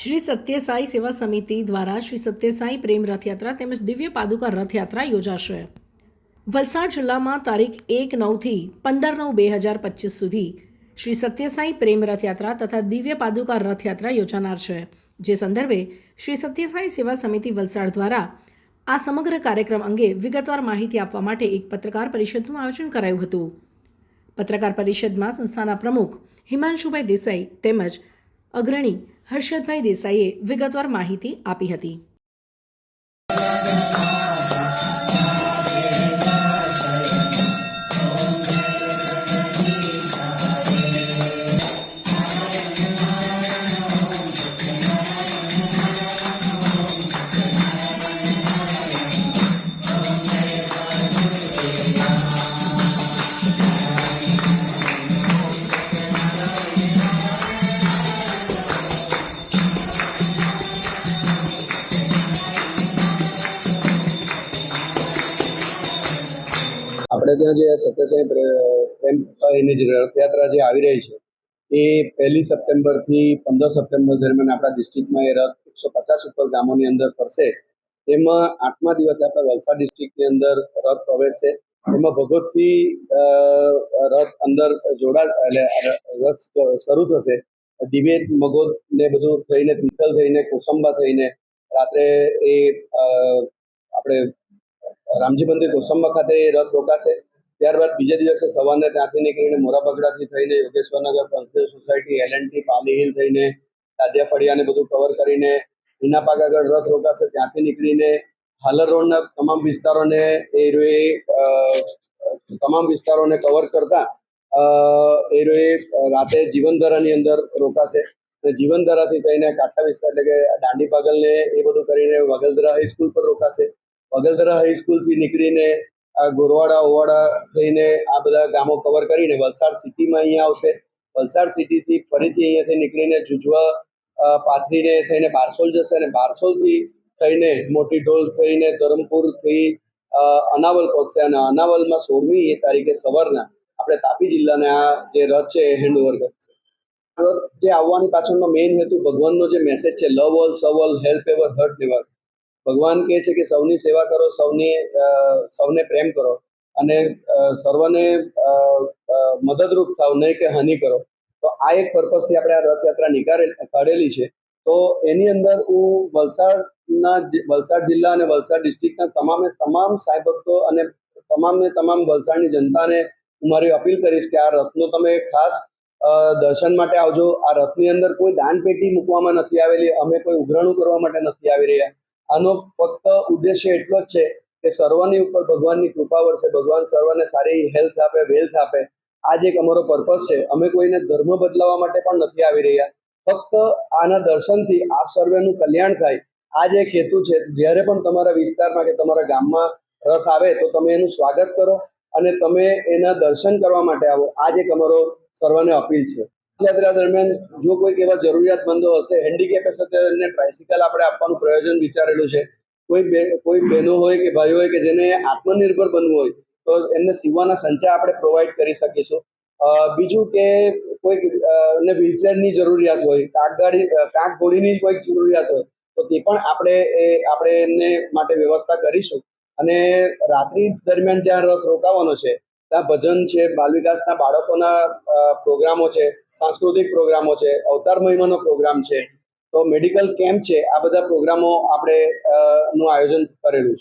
શ્રી સત્યસાઈ સેવા સમિતિ દ્વારા શ્રી સત્યસાઈ પ્રેમ રથયાત્રા તેમજ દિવ્ય પાદુકા રથયાત્રા યોજાશે. વલસાડ જિલ્લામાં તારીખ એક નવથી પંદર નવ બે હજાર પચીસ સુધી શ્રી સત્યસાઈ પ્રેમ રથયાત્રા તથા દિવ્ય પાદુકા રથયાત્રા યોજાનાર છે. જે સંદર્ભે શ્રી સત્યસાઈ સેવા સમિતિ વલસાડ દ્વારા આ સમગ્ર કાર્યક્રમ અંગે વિગતવાર માહિતી આપવા માટે એક પત્રકાર પરિષદનું આયોજન કરાયું હતું. પત્રકાર પરિષદમાં સંસ્થાના પ્રમુખ હિમાંશુભાઈ દેસાઈ તેમજ અગ્રણી હર્ષદભાઈ દેસાઈએ વિગતવાર માહિતી આપી હતી. આપણે ત્યાં જે સત્યસાઈ પ્રે- પ્રેમ એની જે રથયાત્રા જે આવી રહી છે, એ પહેલી સપ્ટેમ્બરથી પંદર સપ્ટેમ્બર દરમિયાન આપણા ડિસ્ટ્રિક્ટમાં એ રથ એકસો પચાસ ઉપર ગામોની અંદર ફરશે. એમાં આઠમા દિવસે આપણા વલસાડ ડિસ્ટ્રિક્ટની અંદર રથ પ્રવેશશે. એમાં ભગવતથી રથ અંદર જોડા, એટલે રથ શરૂ થશે. દિવે મગોદ ને બધું થઈને તિથલ થઈને, કોસંબા થઈને રાત્રે એ આપણે રામજી મંદિર કોસંબા ખાતે રથ રોકાશે. ત્યારબાદ બીજા દિવસે સવારે ત્યાંથી નીકળીને મોરાબગડાથી થઈને Yogeshwarnagar Panchdev society, LNT, Pali hill થઈને દાદિયા ફળિયાને બધું કવર કરીને હિનાપાક આગળ રથ રોકાશે. ત્યાંથી નીકળીને હાલર રોડના તમામ વિસ્તારોને એ રોએ તમામ વિસ્તારોને કવર કરતા એ રોએ રાતે જીવનધારાની અંદર રોકાશે. જીવનધરાથી થઈને કાંઠા વિસ્તાર એટલે કે દાંડી પાગલને એ બધું કરીને વગલદરા હાઈસ્કૂલ પર રોકાશે. વગલદરા હાઈસ્કૂલથી નીકળીને આ ગોરવાડા, ઓવાડા થઈને આ બધા ગામો કવર કરીને વલસાડ સિટીમાં અહીંયા આવશે. વલસાડ સિટીથી ફરીથી અહીંયાથી નીકળીને જુજવા પાથરીને થઈને બારસોલ જશે અને બારસોલથી થઈને મોટી ઢોલ થઈને ધરમપુરથી અનાવલ પહોંચશે અને અનાવલમાં સોળમી એ તારીખે સવારના આપણે તાપી જિલ્લાને આ જે રથ છે એ હેન્ડઓવર કરશે. રથ જે આવવાની પાછળનો મેઇન હેતુ ભગવાનનો જે મેસેજ છે love all serve all help ever hurt never ભગવાન કહે છે કે સૌની સેવા કરો, સૌની સૌને પ્રેમ કરો અને સર્વને મદદરૂપ થાવ, નહીં કે હાનિ કરો. તો આ એક પર્પઝથી આપણે આ રથયાત્રા નીકાળે કાઢેલી છે. તો એની અંદર હું વલસાડના વલસાડ જિલ્લા અને વલસાડ ડિસ્ટ્રિક્ટના તમામે તમામ સાંઈ ભક્તો અને તમામને તમામ વલસાડની જનતાને હું મારી અપીલ કરીશ કે આ રથનો તમે ખાસ દર્શન માટે આવજો. આ રથની અંદર કોઈ દાન પેટી મૂકવામાં નથી આવેલી. અમે કોઈ ઉઘરાણું કરવા માટે નથી આવી રહ્યા. આનો ફક્ત ઉદ્દેશ્ય એટલો જ છે કે સર્વની ઉપર ભગવાનની કૃપા વરસે, ભગવાન સર્વને સારી હેલ્થ આપે વેલ્થ આપે. આ જ એક અમારો પર્પઝ છે. અમે કોઈને ધર્મ બદલાવા માટે પણ નથી આવી રહ્યા. ફક્ત આના દર્શનથી આપ સર્વેનું કલ્યાણ થાય. આ જે એક હેતુ છે. જ્યારે પણ તમારા વિસ્તારમાં કે તમારા ગામમાં રથ આવે તો તમે એનું સ્વાગત કરો અને તમે એના દર્શન કરવા માટે આવો. આ જ એક અમારો સર્વને અપીલ છે. યાત્રા દરમિયાન જો કોઈક એવા જરૂરિયાતમંદો હશે હેન્ડીકેપ હશે તો એમને ટ્રાઇસિકલ આપણે આપવાનું પ્રયોજન વિચારેલું છે. કોઈ કોઈ બહેનો હોય કે ભાઈઓ હોય કે જેને આત્મનિર્ભર બનવું હોય તો એમને સીવવાના સંચા આપણે પ્રોવાઈડ કરી શકીશું. બીજું કે કોઈક ને વ્હીલચેરની જરૂરિયાત હોય કાક ગાડી અ, કાક ઘોડીની કોઈક જરૂરિયાત હોય તો તે પણ આપણે એ આપણે એમને માટે વ્યવસ્થા કરીશું. અને રાત્રિ દરમિયાન જ્યાં રથ રોકાવાનો છે ત્યાં ભજન છે બાલ વિકાસના બાળકોના પ્રોગ્રામો છે, સાંસ્કૃતિક પ્રોગ્રામો છે, અવતાર મહિમાનો પ્રોગ્રામ છે. તો મેડિકલ કેમ્પ છે, આ બધા પ્રોગ્રામો આપણે નું આયોજન કરેલું છે.